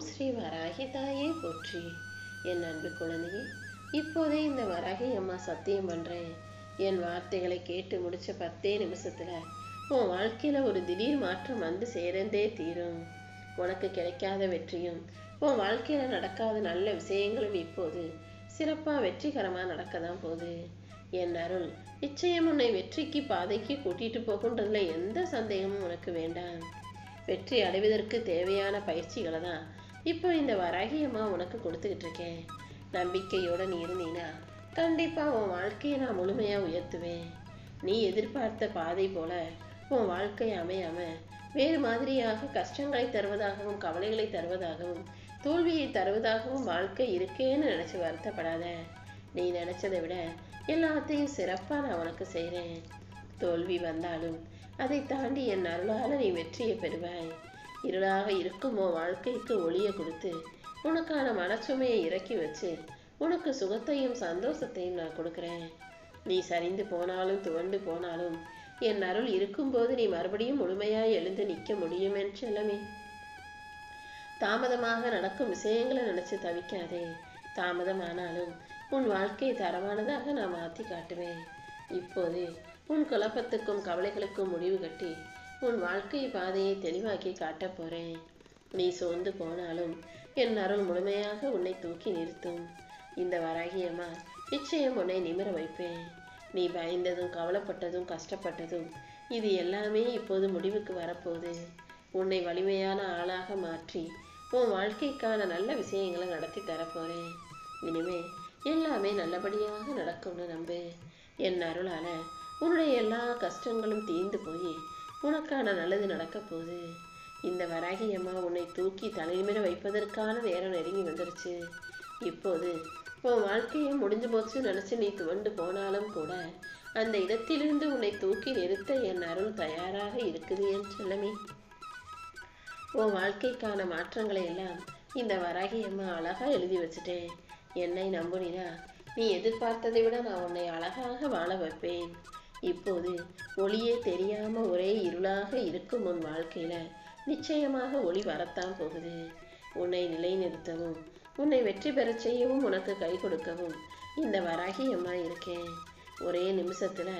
ஓம் ஸ்ரீ வராகி தாயே போற்றி. என் அன்பு குழந்தையே இப்போதே இந்த வராகி அம்மா சத்தியம் பண்றேன். என் வார்த்தைகளை கேட்டு முடிச்ச பத்தே நிமிஷத்துல உன் வாழ்க்கையில ஒரு திடீர் மாற்றம் வந்து சேர்ந்தே தீரும். உனக்கு கிடைக்காத வெற்றியும் உன் வாழ்க்கையில நடக்காத நல்ல விஷயங்களும் இப்போது சிறப்பா வெற்றிகரமா நடக்க தான் போகுது. என் அருள் நிச்சயம் உன்னை வெற்றிக்கு பாதைக்கு கூட்டிட்டு போகுன்றதுல எந்த சந்தேகமும் உனக்கு வேண்டாம். வெற்றி அடைவதற்கு தேவையான பயிற்சிகளை தான் இப்போ இந்த வராகியம்மா உனக்கு கொடுத்துக்கிட்டு இருக்கேன். நம்பிக்கையோட நீ இருந்தீனா கண்டிப்பாக உன் வாழ்க்கையை நான் முழுமையாக உயர்த்துவேன். நீ எதிர்பார்த்த பாதை போல உன் வாழ்க்கை அமையாம வேறு மாதிரியாக கஷ்டங்களை தருவதாகவும் கவலைகளை தருவதாகவும் தோல்வியை தருவதாகவும் வாழ்க்கை இருக்கேன்னு நினச்சி வருத்தப்படாத. நீ நினச்சதை விட எல்லாத்தையும் சிறப்பாக நான் உனக்கு செய்கிறேன் தோல்வி வந்தாலும் அதை தாண்டி என் அருளால நீ வெற்றியை பெறுவாய். இருளாக இருக்கும் உன் வாழ்க்கைக்கு ஒளியை கொடுத்து உனக்கான மனச்சுமையை இறக்கி வச்சு உனக்கு சுகத்தையும் சந்தோஷத்தையும் நான் கொடுக்குறேன். நீ சரிந்து போனாலும் துவண்டு போனாலும் என் அருள் இருக்கும்போது நீ மறுபடியும் முழுமையாய் எழுந்து நிற்க முடியும் என் செல்லமே. தாமதமாக நடக்கும் விஷயங்களை நினைச்சு தவிக்காதே. தாமதமானாலும் உன் வாழ்க்கையை தரமானதாக நான் மாற்றி காட்டுவேன். இப்போது உன் குழப்பத்துக்கும் கவலைகளுக்கும் முடிவு கட்டி உன் வாழ்க்கை பாதையை தெளிவாக்கி காட்டப் போறேன். நீ சோர்ந்து போனாலும் என் அருள் முழுமையாக உன்னை தூக்கி நிறுத்தும். இந்த வராகியம்மா நிச்சயம் உன்னை நிமிர வைப்பேன். நீ பயந்ததும் கவலைப்பட்டதும் கஷ்டப்பட்டதும் இது எல்லாமே இப்போது முடிவுக்கு வரப்போகுது. உன்னை வலிமையான ஆளாக மாற்றி உன் வாழ்க்கைக்கான நல்ல விஷயங்களை நடத்தி தரப்போறேன். இனிமே எல்லாமே நல்லபடியாக நடக்கும்னு நம்பு. என் அருளால உன்னுடைய எல்லா கஷ்டங்களும் தீர்ந்து போய் உனக்கான நல்லது நடக்கப் போகுது. இந்த வராகி அம்மா உன்னை தூக்கி தலைநிமிர வைப்பதற்கான நேரம் நெருங்கி வந்துருச்சு. இப்போது உன் வாழ்க்கையும் முடிஞ்சு போச்சு நினச்சி நீ துவண்டு போனாலும் கூட அந்த இடத்திலிருந்து உன்னை தூக்கி நிறுத்த என் அருள் தயாராக இருக்குது என் செல்லமே. உன் வாழ்க்கைக்கான மாற்றங்களை எல்லாம் இந்த வராகி அம்மா அழகா எழுதி வச்சுட்டேன் என்னை நம்புனினா நீ எதிர்பார்த்ததை விட நான் உன்னை அழகாக வாழ வைப்பேன். இப்போது ஒளியே தெரியாம ஒரே இருளாக இருக்கும் உன் வாழ்க்கையில. நிச்சயமாக ஒளி வரத்தான் போகுது. உன்னை நிலைநிறுத்தவும் உன்னை வெற்றி பெறச் செய்யவும் உனக்கு கை கொடுக்கவும் இந்த வராகி அம்மா இருக்கேன் ஒரே நிமிஷத்துல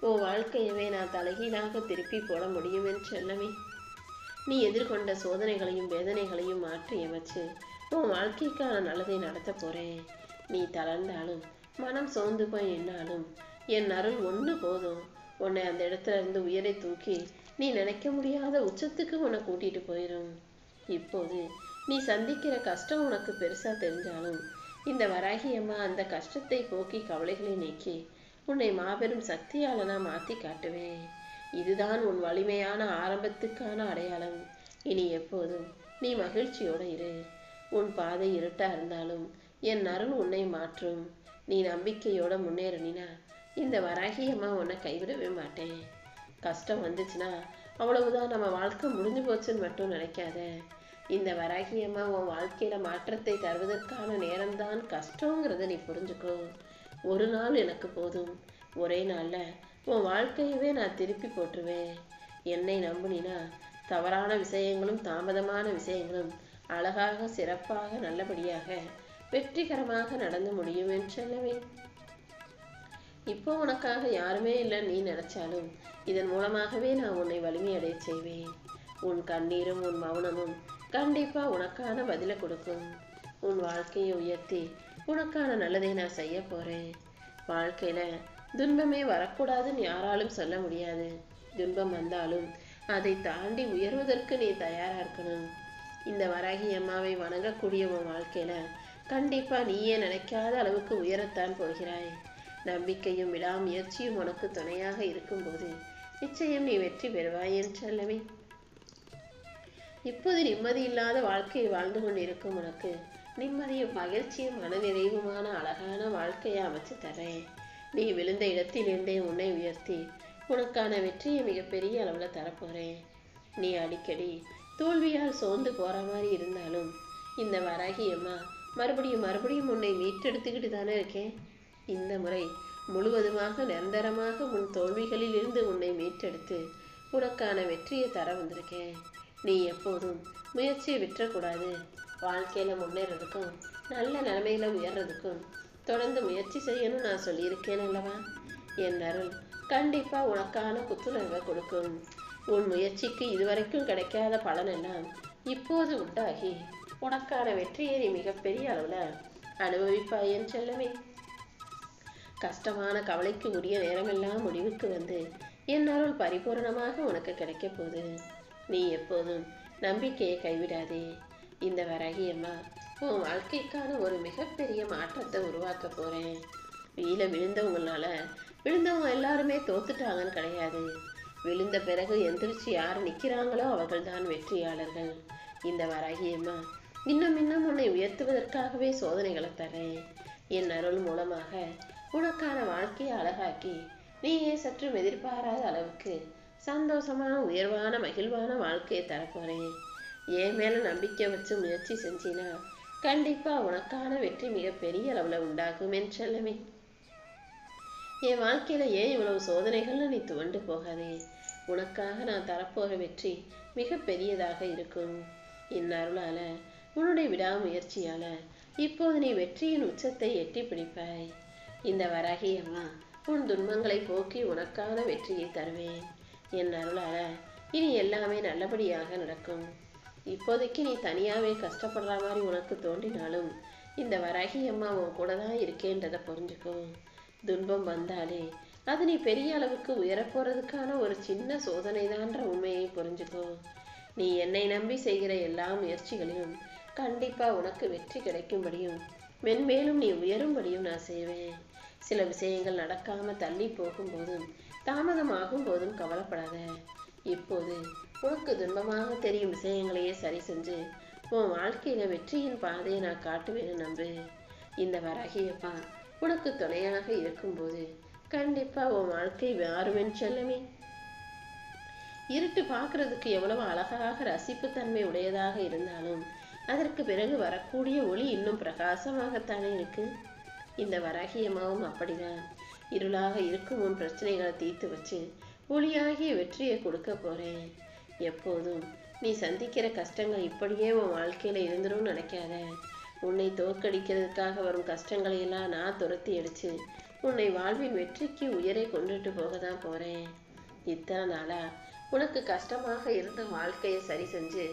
உன் வாழ்க்கையவே நான் தலைகீழாக திருப்பி போட முடியும் என்று சொல்லவே நீ எதிர்கொண்ட சோதனைகளையும் வேதனைகளையும் மாற்றி அமைச்சு உன் வாழ்க்கைக்கான நல்லதை நடத்த போறேன் நீ தளர்ந்தாலும் மனம் சோர்ந்து போய் என்னாலும் என் அருள் ஒன்று போதும். உன்னை அந்த இடத்துல இருந்து உயரை தூக்கி நீ நினைக்க முடியாத உச்சத்துக்கு உன்னை கூட்டிட்டு போயிடும் இப்போது நீ சந்திக்கிற கஷ்டம் உனக்கு பெருசா தெரிஞ்சாலும் இந்த வராகி அம்மா அந்த கஷ்டத்தை போக்கி கவலைகளை நீக்கி உன்னை மாபெரும் சக்தியாளனா மாத்தி காட்டுவேன். இதுதான் உன் வலிமையான ஆரம்பத்துக்கான அடையாளம். இனி எப்போதும் நீ மகிழ்ச்சியோட இரு. உன் பாதை இருட்டா இருந்தாலும் என் அருள் உன்னை மாற்றும். நீ நம்பிக்கையோட முன்னேறினா இந்த வராகியம்மா உன்னை கைவிடவே மாட்டேன். கஷ்டம் வந்துச்சுன்னா அவ்வளவுதான் நம்ம வாழ்க்கை முடிஞ்சு போச்சுன்னு மட்டும் நினைக்காத. இந்த வராகியம்மா உன் வாழ்க்கையில மாற்றத்தை தருவதற்கான நேரம்தான் கஷ்டங்கிறத நீ புரிஞ்சுக்கோ. ஒரு நாள் எனக்கு போதும். ஒரே நாளில் உன் வாழ்க்கையவே நான் திருப்பி போட்டுருவேன். என்னை நம்புனினா தவறான விஷயங்களும் தாமதமான விஷயங்களும் அழகாக சிறப்பாக நல்லபடியாக வெற்றிகரமாக நடந்து முடியும் என்று சொல்லவே. இப்போ உனக்காக யாருமே இல்லை நீ நினைச்சாலும். இதன் மூலமாகவே நான் உன்னை வலிமையடைய செய்வேன். உன் கண்ணீரும் உன் மௌனமும் கண்டிப்பா உனக்கான பதிலை கொடுக்கும். உன் வாழ்க்கையை உயர்த்தி உனக்கான நல்லதை நான் செய்ய போறேன். வாழ்க்கையில துன்பமே வரக்கூடாதுன்னு யாராலும் சொல்ல முடியாது. துன்பம் வந்தாலும் அதை தாண்டி உயர்வதற்கு நீ தயாரா இருக்கணும். இந்த வராகி அம்மாவை வணங்கக்கூடிய உன் வாழ்க்கையில கண்டிப்பா நீயே நினைக்காத அளவுக்கு உயரத்தான் போகிறாய். நம்பிக்கையும் விடாமுயற்சியும் உனக்கு துணையாக இருக்கும்போது நிச்சயம் நீ வெற்றி பெறுவாய் என்று அல்லவே இப்போது நிம்மதி இல்லாத வாழ்க்கையை வாழ்ந்து கொண்டிருக்கும் உனக்கு நிம்மதியும் மகிழ்ச்சியும் மனநிறைவுமான அழகான வாழ்க்கையை அமைச்சு தரேன். நீ விழுந்த இடத்திலிருந்தே உன்னை உயர்த்தி உனக்கான வெற்றியை மிகப்பெரிய அளவில் தரப்போகிறேன் நீ அடிக்கடி தோல்வியால் சோர்ந்து போகிற மாதிரி இருந்தாலும் இந்த வராகியம்மா மறுபடியும் மறுபடியும் உன்னை மீட்டெடுத்துக்கிட்டு தானே இருக்கேன். இந்த முறை முழுவதுமாக நிரந்தரமாக உன் தோல்விகளில் இருந்து உன்னை மீட்டெடுத்து உனக்கான வெற்றியை தர வந்திருக்கேன். நீ எப்போதும் முயற்சியை விட்டுறக்கூடாது. வாழ்க்கையில் முன்னேறதுக்கும் நல்ல நிலைமையில உயர்றதுக்கும் தொடர்ந்து முயற்சி செய்யணும் நான் சொல்லியிருக்கேன் அல்லவா? என் அருள் கண்டிப்பா உனக்கான புத்துணர்வை கொடுக்கும். உன் முயற்சிக்கு இதுவரைக்கும் கிடைக்காத பலனெல்லாம் இப்போது உண்டாகி உனக்கான வெற்றியை நீ மிகப்பெரிய அளவுல அனுபவிப்பாய் என் கஷ்டமான கவலைக்கு உரிய நேரமெல்லாம் முடிவுக்கு வந்து என் அருள் பரிபூரணமாக உனக்கு கிடைக்கப் போகுது. நீ எப்போதும் நம்பிக்கையை கைவிடாதே. இந்த வரகியம்மா உன் வாழ்க்கைக்கான ஒரு மிகப்பெரிய மாற்றத்தை உருவாக்க போறேன். வீல விழுந்தவங்களால விழுந்தவங்க எல்லாருமே தோத்துட்டாங்கன்னு கிடையாது. விழுந்த பிறகு எந்திரிச்சு யார் நிற்கிறாங்களோ அவர்கள்தான் வெற்றியாளர்கள். இந்த வராகியம்மா இன்னும் இன்னும் உன்னை உயர்த்துவதற்காகவே சோதனைகளை தரேன் என் அருள் மூலமாக உனக்கான வாழ்க்கையை அழகாக்கி நீயே சற்றும் எதிர்பாராத அளவுக்கு சந்தோஷமான உயர்வான மகிழ்வான வாழ்க்கையை தரப்போறேன் என் மேல நம்பிக்கை வச்சு முயற்சி செஞ்சினா கண்டிப்பா உனக்கான வெற்றி மிக பெரிய அளவுல உண்டாகும் என் என் வாழ்க்கையில ஏன் இவ்வளவு சோதனைகள்னு நீ துவண்டு போகாதே? உனக்காக நான் தரப்போகிற வெற்றி மிக பெரியதாக இருக்கும். என் அருளால உன்னுடைய விடாமுயற்சியால இப்போது நீ வெற்றியின் உச்சத்தை எட்டி பிடிப்பாய். இந்த வராகி அம்மா உன் துன்பங்களை போக்கி உனக்கான வெற்றியை தருவேன். என் அருளால இனி எல்லாமே நல்லபடியாக நடக்கும். இப்போதைக்கு நீ தனியாவே கஷ்டப்படுற மாதிரி உனக்கு தோன்றினாலும் இந்த வராகி அம்மா உன் கூட தான் இருக்கேன்றதை புரிஞ்சுக்கோ. துன்பம் வந்தாலே அது நீ பெரிய அளவுக்கு உயரப்போறதுக்கான ஒரு சின்ன சோதனை தான்ற உண்மையை புரிஞ்சுக்கோ. நீ என்னை நம்பி செய்கிற எல்லா முயற்சிகளையும் கண்டிப்பா உனக்கு வெற்றி கிடைக்கும்படியும் மென்மேலும் நீ உயரும்படியும் நான் செய்வேன். சில விஷயங்கள் நடக்காம தள்ளி போகும்போதும் தாமதமாகும் போதும் கவலைப்படாத. இப்போது உனக்கு துன்பமாக தெரியும் விஷயங்களையே சரி செஞ்சு உன் வாழ்க்கையில வெற்றியின் பாதையை நான் காட்டுவேன்னு நம்பு. இந்த வராகியப்பா உனக்கு துணையாக இருக்கும்போது கண்டிப்பா உன் வாழ்க்கை மாறுமென் செல்லமே. இருட்டு பார்க்கறதுக்கு எவ்வளவு அழகாக ரசிப்புத்தன்மை உடையதாக இருந்தாலும் அதற்கு பிறகு வரக்கூடிய ஒளி இன்னும் பிரகாசமாகத்தானே இருக்கு. இந்த வராகியமாவும் அப்படிதான். இருளாக இருக்கும் உன் பிரச்சனைகளை தீர்த்து வச்சு ஒளியாகிய வெற்றியை கொடுக்க போறேன். எப்போதும் நீ சந்திக்கிற கஷ்டங்கள் இப்படியே உன் வாழ்க்கையில இருந்துரும் நினைக்காத. உன்னை தோற்கடிக்கிறதுக்காக வரும் கஷ்டங்களை எல்லாம் நான் துரத்தி அடிச்சு உன்னை வாழ்வின் வெற்றிக்கு உயரை கொண்டுட்டு போக தான் போறேன். இத்தனை நாளா உனக்கு கஷ்டமாக இருந்த வாழ்க்கையை சரி செஞ்சு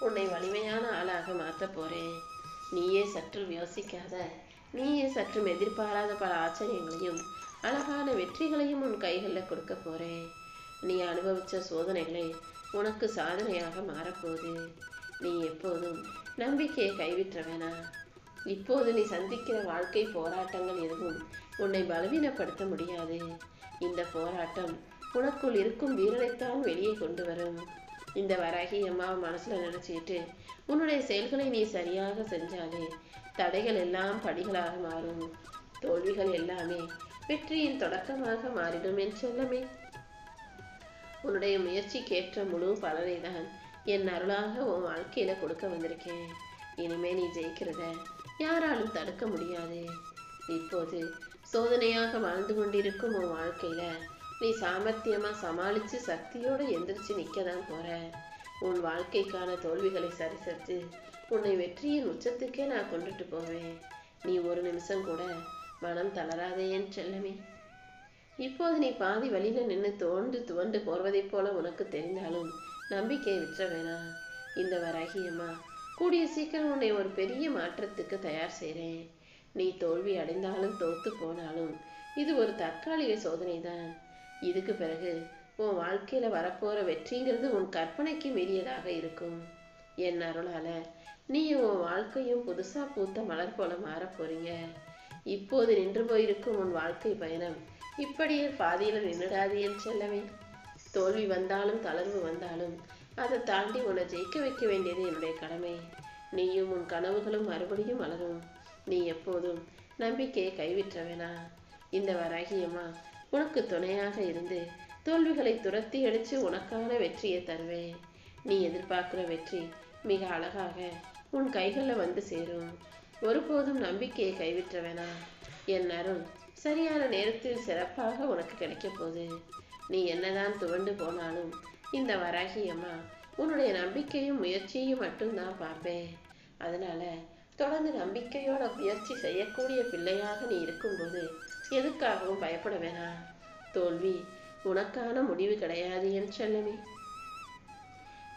உன்னை வலிமையான ஆளாக மாற்ற போறேன். நீயே சற்று யோசிக்காத. நீயே சற்றும் எதிர்பாராத பல ஆச்சரியங்களையும் அழகான வெற்றிகளையும் உன் கைகளில் கொடுக்க போறேன் நீ அனுபவிச்ச சோதனைகளை உனக்கு சாதனையாக மாறப்போகுது. நீ எப்போதும் நம்பிக்கையை கைவிட்ட வேணாம் இப்போது நீ சந்திக்கிற வாழ்க்கை போராட்டங்கள் எதுவும் உன்னை பலவீனப்படுத்த முடியாது. இந்த போராட்டம் உனக்குள் இருக்கும் வீரனைத்தான் வெளியே கொண்டு வரும். இந்த வராகி அம்மாவை மனசுல நினச்சிக்கிட்டு உன்னுடைய செயல்களை நீ சரியாக செஞ்சாலே தடைகள் எல்லாம் படிகளாக மாறும். தோல்விகள் எல்லாமே வெற்றியின் தொடக்கமாக மாறிடும் என் சொல்லமே. உன்னுடைய முயற்சிக்கேற்ற முழு பலனை தான் என் அருளாக உன் வாழ்க்கையில கொடுக்க வந்திருக்கேன். இனிமே நீ ஜெயிக்கிறத யாராலும் தடுக்க முடியாது. இப்போது சோதனையாக வாழ்ந்து கொண்டிருக்கும் உன் வாழ்க்கையில நீ சாமர்த்தியமா சமாளிச்சு சக்தியோட எந்திரிச்சு நிக்க தான் போற. உன் வாழ்க்கைக்கான தோல்விகளை சரி செஞ்சு உன்னை வெற்றியின் உச்சத்துக்கே நான் கொண்டுட்டு போவேன். நீ ஒரு நிமிஷம் கூட மனம் தளராதே செல்லமே. இப்போது நீ பாதி வழியில நின்று தோண்டு துவண்டு போர்வதைப் போல உனக்கு தெரிந்தாலும் நம்பிக்கை விற்ற வேணாம் இந்த வராகியம்மா கூடிய சீக்கிரம் உன்னை ஒரு பெரிய மாற்றத்துக்கு தயார் செய்கிறேன் நீ தோல்வி அடைந்தாலும் தோத்து போனாலும் இது ஒரு தற்காலிக சோதனை தான் இதுக்கு பிறகு உன் வாழ்க்கையில வரப்போற வெற்றிங்கிறது உன் கற்பனைக்கு மீறியதாக இருக்கும். என் அருளால நீ உன் வாழ்க்கையும் புதுசா பூத்த மலர் போல மாறப் போறீங்க. இப்போது நின்று போயிருக்கும் உன் வாழ்க்கை பயணம் இப்படியே பாதியில நின்றுடாது என் செல்லவே தோல்வி வந்தாலும் தளர்வு வந்தாலும் அதை தாண்டி உன்னை ஜெயிக்க வைக்க வேண்டியது என்னுடைய கடமை. நீயும் உன் கனவுகளும் மறுபடியும் மலரும் நீ எப்போதும் நம்பிக்கையை கைவிற்ற வேணாம் இந்த வராகியம்மா உனக்கு துணையாக இருந்து தோல்விகளை துரத்தி அடிச்சு உனக்கான வெற்றியை தருவேன். நீ எதிர்பார்க்குற வெற்றி மிக அழகாக உன் கைகளில் வந்து சேரும். ஒருபோதும் நம்பிக்கையை கைவிற்ற வேணாம் என் அருள் சரியான நேரத்தில் சிறப்பாக உனக்கு கிடைக்க போகுது. நீ என்னதான் துவண்டு போனாலும் இந்த வராகி அம்மா உன்னுடைய நம்பிக்கையும் முயற்சியையும் மட்டும்தான் பார்ப்பேன். அதனால தொடர்ந்து நம்பிக்கையோட முயற்சி செய்யக்கூடிய பிள்ளையாக நீ இருக்கும்போது எதுக்காகவும் பயப்பட வேணாம். தோல்வி உனக்கான முடிவு கிடையாது என் செல்லமே.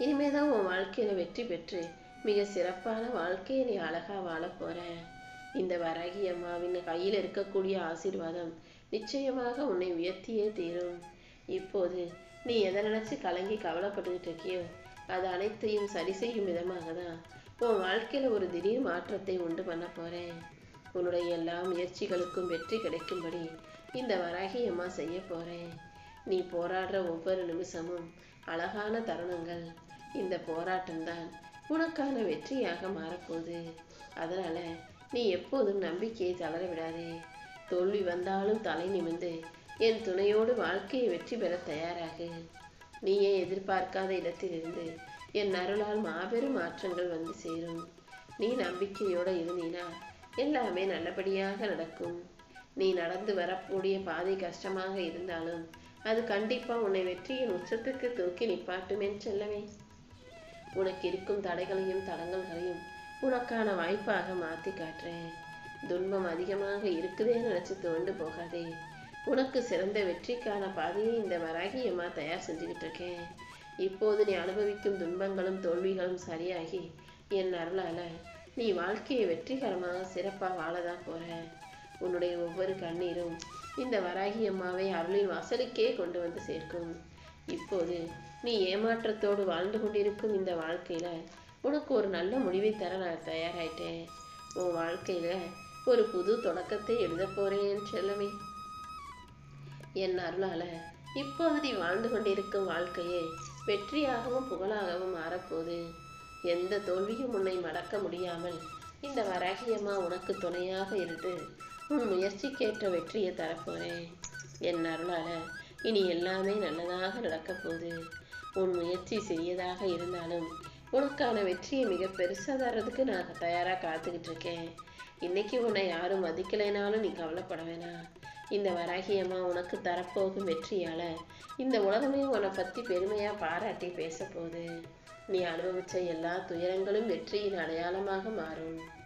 இனிமேதான் உன் வாழ்க்கையில வெற்றி பெற்று மிக சிறப்பான வாழ்க்கையை நீ அழகா வாழ போற. இந்த வரகி அம்மாவின் கையில் இருக்கக்கூடிய ஆசீர்வாதம் நிச்சயமாக உன்னை உயர்த்தியே தீரும். இப்போது நீ எதை நினைச்சு கலங்கி கவலைப்பட்டுக்கிட்டு இருக்கியோ அது அனைத்தையும் சரி செய்யும் விதமாக தான் உன் வாழ்க்கையில ஒரு திடீர் மாற்றத்தை உண்டு பண்ண போறேன். உன்னுடைய எல்லா முயற்சிகளுக்கும் வெற்றி கிடைக்கும்படி இந்த வராகி அம்மா செய்ய போறேன். நீ போராடுற ஒவ்வொரு நிமிஷமும் அழகான தருணங்கள். இந்த போராட்டம்தான் உனக்கான வெற்றியாக மாறப்போகுது. அதனால நீ எப்போதும் நம்பிக்கையை தளர விடாதே. தோல்வி வந்தாலும் தலை நிமிந்து என் துணையோடு வாழ்க்கையை வெற்றி பெற தயாராகு. நீயே எதிர்பார்க்காத இடத்திலிருந்து என் அருளால் மாபெரும் மாற்றங்கள் வந்து சேரும். நீ நம்பிக்கையோடு இருந்தீனா எல்லாமே நல்லபடியாக நடக்கும். நீ நடந்து வரக்கூடிய பாதை கஷ்டமாக இருந்தாலும் அது கண்டிப்பா உன்னை வெற்றியின் உச்சத்துக்கு தூக்கி நிப்பாட்டுமேன் செல்லவே உனக்கு இருக்கும் தடைகளையும் தடங்கல்களையும் உனக்கான வாய்ப்பாக மாற்றி காட்டுறேன். துன்பம் அதிகமாக இருக்குதே நினைச்சு தோண்டு போகாதே. உனக்கு சிறந்த வெற்றிக்கான பாதையை இந்த வராகியம்மா தயார் செஞ்சுக்கிட்டு இருக்கேன். இப்போது நீ அனுபவிக்கும் துன்பங்களும் தோல்விகளும் சரியாகி என் அருளால நீ வாழ்க்கையை வெற்றிகரமாக சிறப்பாக வாழதான் போற. உன்னுடைய ஒவ்வொரு கண்ணீரும் இந்த வராகி அம்மாவை அருளின் வாசலுக்கே கொண்டு வந்து சேர்க்கும். இப்போது நீ ஏமாற்றத்தோடு வாழ்ந்து கொண்டிருக்கும் இந்த வாழ்க்கையில உனக்கு ஒரு நல்ல முடிவை தர நான் தயாராயிட்டேன். உன் வாழ்க்கையில ஒரு புது தொடக்கத்தை எழுத போறேன் செல்லமே. என் அருளால இப்போது நீ வாழ்ந்து கொண்டிருக்கும் வாழ்க்கையே வெற்றியாகவும் புகழாகவும் மாறப்போகுது. எந்த தோல்வியும் உன்னை மடக்க முடியாமல் இந்த வராகியம்மா உனக்கு துணையாக இருந்து உன் முயற்சிக்கேற்ற வெற்றியை தரப்போகிறேன் என் அருளால இனி எல்லாமே நல்லதாக நடக்கப் போகுது. உன் முயற்சி சிறியதாக இருந்தாலும் உனக்கான வெற்றியை மிக பெருசாக தர்றதுக்கு நான் தயாராக காத்துக்கிட்டு இருக்கேன். இன்னைக்கு உன்னை யாரும் மதிக்கலைனாலும் நீ கவலைப்பட வேணாம். இந்த வராகியம்மா உனக்கு தரப்போகும் வெற்றியால் இந்த உலகமே உன்னை பற்றி பெருமையாக பாராட்டி பேசப்போகுது போகுது. நீ அனுபவிச்ச எல்லா துயரங்களும் வெற்றியின் அடையாளமாக மாறும்.